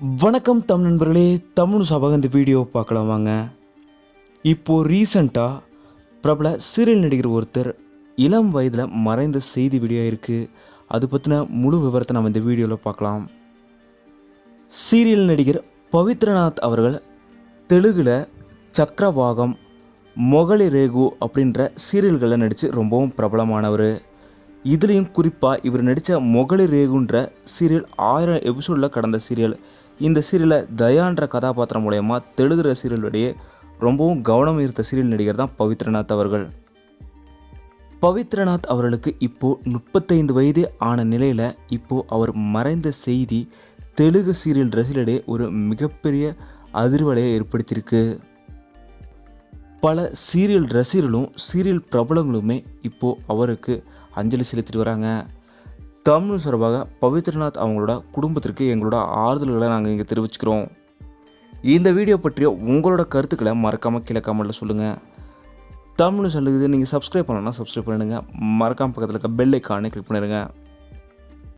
வணக்கம் தமிழ் நண்பர்களே தமிழ் சபாக இந்த வீடியோ பார்க்கலாம் வாங்க. இப்போது ரீசண்டாக பிரபல சீரியல் நடிகர் ஒருத்தர் இளம் வயதில் மறைந்த செய்தி வீடியோ இருக்குது அது பற்றின முழு விவரத்தை நம்ம இந்த வீடியோவில் பார்க்கலாம். சீரியல் நடிகர் பவித்ரநாத் அவர்கள் தெலுங்கில் சக்கரவாகம் மொகலி ரேகு அப்படின்ற சீரியல்களில் நடித்து ரொம்பவும் பிரபலமானவர். இதுலேயும் குறிப்பாக இவர் நடித்த மொகலி ரேகுன்ற சீரியல் ஆயிரம் எபிசோடில் கடந்த சீரியல். இந்த சீரியலை தயான்ற கதாபாத்திரம் மூலயமா தெலுங்கு ரசிகர்களிடையே ரொம்பவும் கவனம் ஈர்த்த சீரியல் நடிகர் தான் பவித்ரநாத் அவர்கள். பவித்ரநாத் அவர்களுக்கு இப்போது முப்பத்தைந்து வயது ஆன நிலையில் இப்போது அவர் மறைந்த செய்தி தெலுங்கு சீரியல் ரசிகர்களிடையே ஒரு மிகப்பெரிய அதிர்வலையை ஏற்படுத்தியிருக்கு. பல சீரியல் ரசிகர்களும் சீரியல் பிரபலங்களுமே இப்போது அவருக்கு அஞ்சலி செலுத்திட்டு வராங்க. தமிழ் சார்பாக பவித்ரநாத் அவங்களோட குடும்பத்திற்கு எங்களோட ஆறுதல்களை நாங்கள் இங்கே தெரிவிச்சுக்கிறோம். இந்த வீடியோ பற்றிய உங்களோட கருத்துக்களை மறக்காமல் கீழே கமெண்ட்டில் சொல்லுங்கள் தமிழ் சொல்லுது நீங்கள் சப்ஸ்கிரைப் பண்ணணும்னா சப்ஸ்கிரைப் பண்ணிடுங்க. மறக்காமல் பக்கத்தில் இருக்க பெல் ஐக்கானே கிளிக் பண்ணிடுங்க.